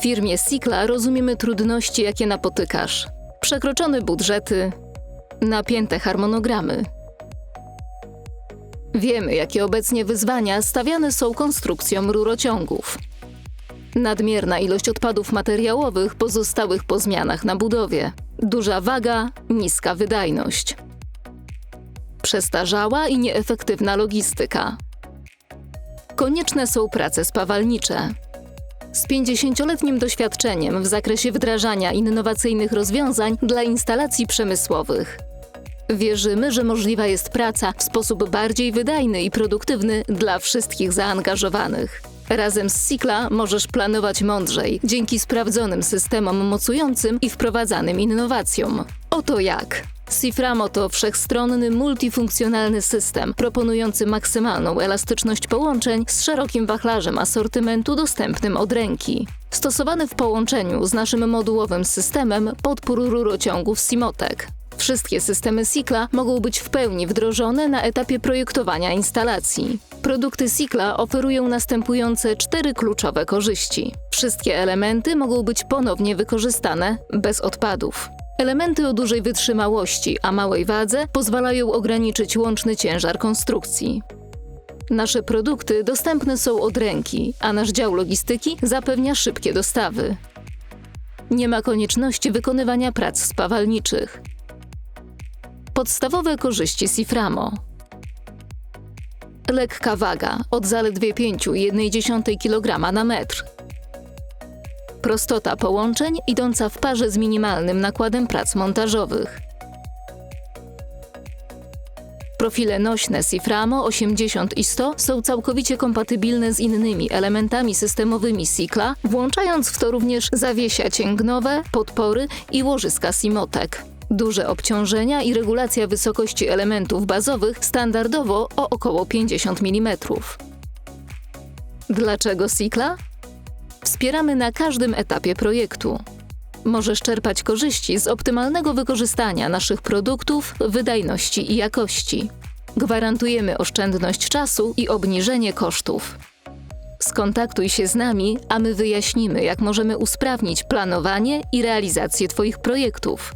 W firmie Sikla rozumiemy trudności, jakie napotykasz. Przekroczone budżety, napięte harmonogramy. Wiemy, jakie obecnie wyzwania stawiane są konstrukcjom rurociągów. Nadmierna ilość odpadów materiałowych pozostałych po zmianach na budowie. Duża waga, niska wydajność. Przestarzała i nieefektywna logistyka. Konieczne są prace spawalnicze. Z 50-letnim doświadczeniem w zakresie wdrażania innowacyjnych rozwiązań dla instalacji przemysłowych. Wierzymy, że możliwa jest praca w sposób bardziej wydajny i produktywny dla wszystkich zaangażowanych. Razem z Sikla możesz planować mądrzej, dzięki sprawdzonym systemom mocującym i wprowadzanym innowacjom. Oto jak. Ciframo to wszechstronny, multifunkcjonalny system proponujący maksymalną elastyczność połączeń z szerokim wachlarzem asortymentu dostępnym od ręki. Stosowany w połączeniu z naszym modułowym systemem podpór rurociągów Simotek. Wszystkie systemy Sikla mogą być w pełni wdrożone na etapie projektowania instalacji. Produkty Sikla oferują następujące cztery kluczowe korzyści. Wszystkie elementy mogą być ponownie wykorzystane bez odpadów. Elementy o dużej wytrzymałości, a małej wadze pozwalają ograniczyć łączny ciężar konstrukcji. Nasze produkty dostępne są od ręki, a nasz dział logistyki zapewnia szybkie dostawy. Nie ma konieczności wykonywania prac spawalniczych. Podstawowe korzyści Siframo. Lekka waga od zaledwie 5,1 kg na metr. Prostota połączeń idąca w parze z minimalnym nakładem prac montażowych. Profile nośne Siframo 80 i 100 są całkowicie kompatybilne z innymi elementami systemowymi Sikla, włączając w to również zawiesia cięgnowe, podpory i łożyska Simotek. Duże obciążenia i regulacja wysokości elementów bazowych standardowo o około 50 mm. Dlaczego Sikla? Wspieramy na każdym etapie projektu. Możesz czerpać korzyści z optymalnego wykorzystania naszych produktów, wydajności i jakości. Gwarantujemy oszczędność czasu i obniżenie kosztów. Skontaktuj się z nami, a my wyjaśnimy, jak możemy usprawnić planowanie i realizację Twoich projektów.